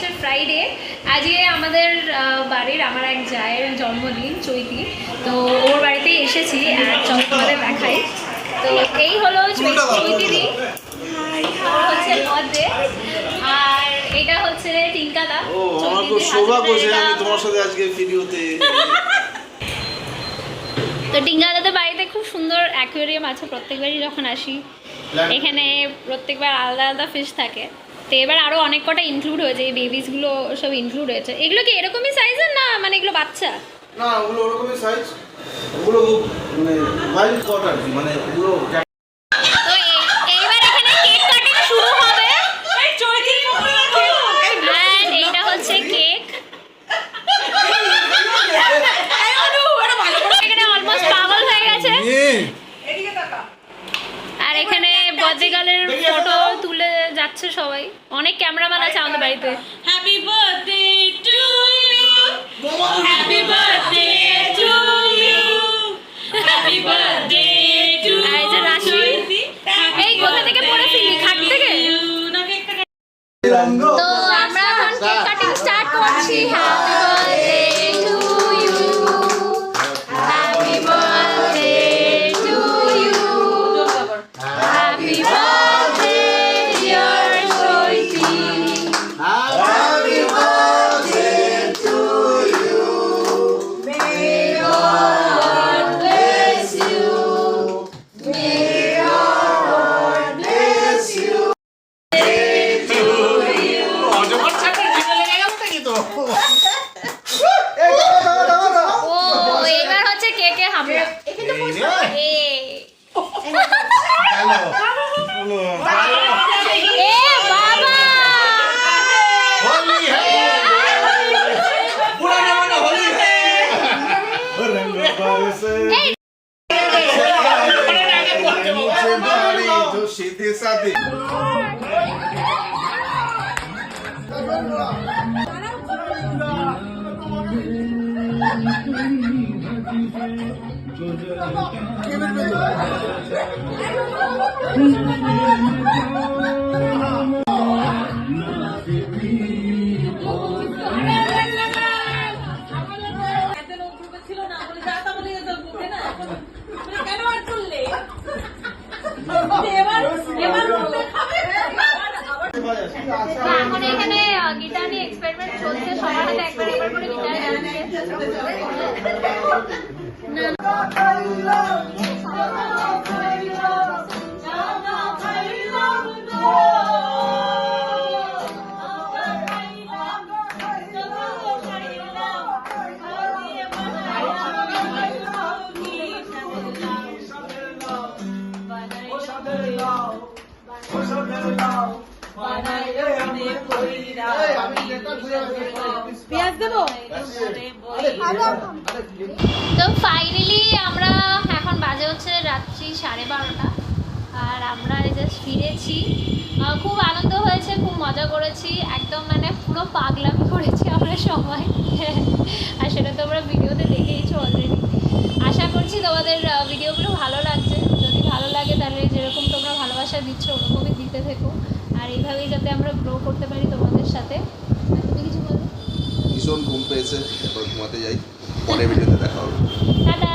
হচ্ছে ফ্রাইডে আজকে আমাদের বাড়ির আমার এক জায়ের জন্মদিন চৈতি। তো ওর বাড়িতেই এসেছি আর চল তোমাদের দেখাই। তো এই হলো চৈতিদি হচ্ছে বদে আর এটা হচ্ছে টিঙ্কাদা ও আমার খুব সৌভাগ্য যে আমি তোমার সাথে আজকে ভিডিওতে তো টিঙ্গাদাদের বাড়িতে খুব সুন্দর অ্যাকোয়ারিয়াম আছে প্রত্যেকবারই যখন আসি এখানে প্রত্যেকবার আলাদা আলাদা ফিশ থাকে। তো এবার আরও অনেক কটা ইনক্লুড হয়েছে, এই বেবিসগুলো সব ইনক্লুড হয়েছে। এগুলো কি এরকমই সাইজের না মানে এগুলো বাচ্চা? না, ওগুলো ওরকমই সাইজ ওগুলো মানে ওয়াইল্ড মানে ওগুলো যাচ্ছে সবাই। অনেক ক্যামেরাম্যান আছে আমাদের বাড়িতে। Happy birthday to you happy birthday এ এ বাবা এই सीधे এবার এবার খাবে এখন এখানে গিটার নিয়ে এক্সপেরিমেন্ট চলছে সবার হাতে একবার একবার করে গিটার যাচ্ছে তো ফাইনালি আমরা এখন বাজে হচ্ছে রাত্রি সাড়ে বারোটা। আর আমরা এই জাস্ট ফিরেছি। খুব আনন্দ হয়েছে, খুব মজা করেছি। একদম মানে পুরো পাগলামি করেছি আমরা সবাই। আর সেটা তো আমরা ভিডিওতে দেখেইছো অলরেডি আশা করছি তোমাদের ভিডিওগুলো ভালো লাগছে যদি ভালো লাগে তাহলে যেরকম তোমরা ভালোবাসা দিচ্ছ ওরকমই দিতে থেকো। আর এইভাবেই যাতে আমরা গ্রো করতে পারি তোমাদের সাথে। তুমি কিছু বলো? ভীষণ ঘুম পেয়েছে এবার ঘুমাতে যাই। পরে ভিডিওতে দেখা হবে। টাটা!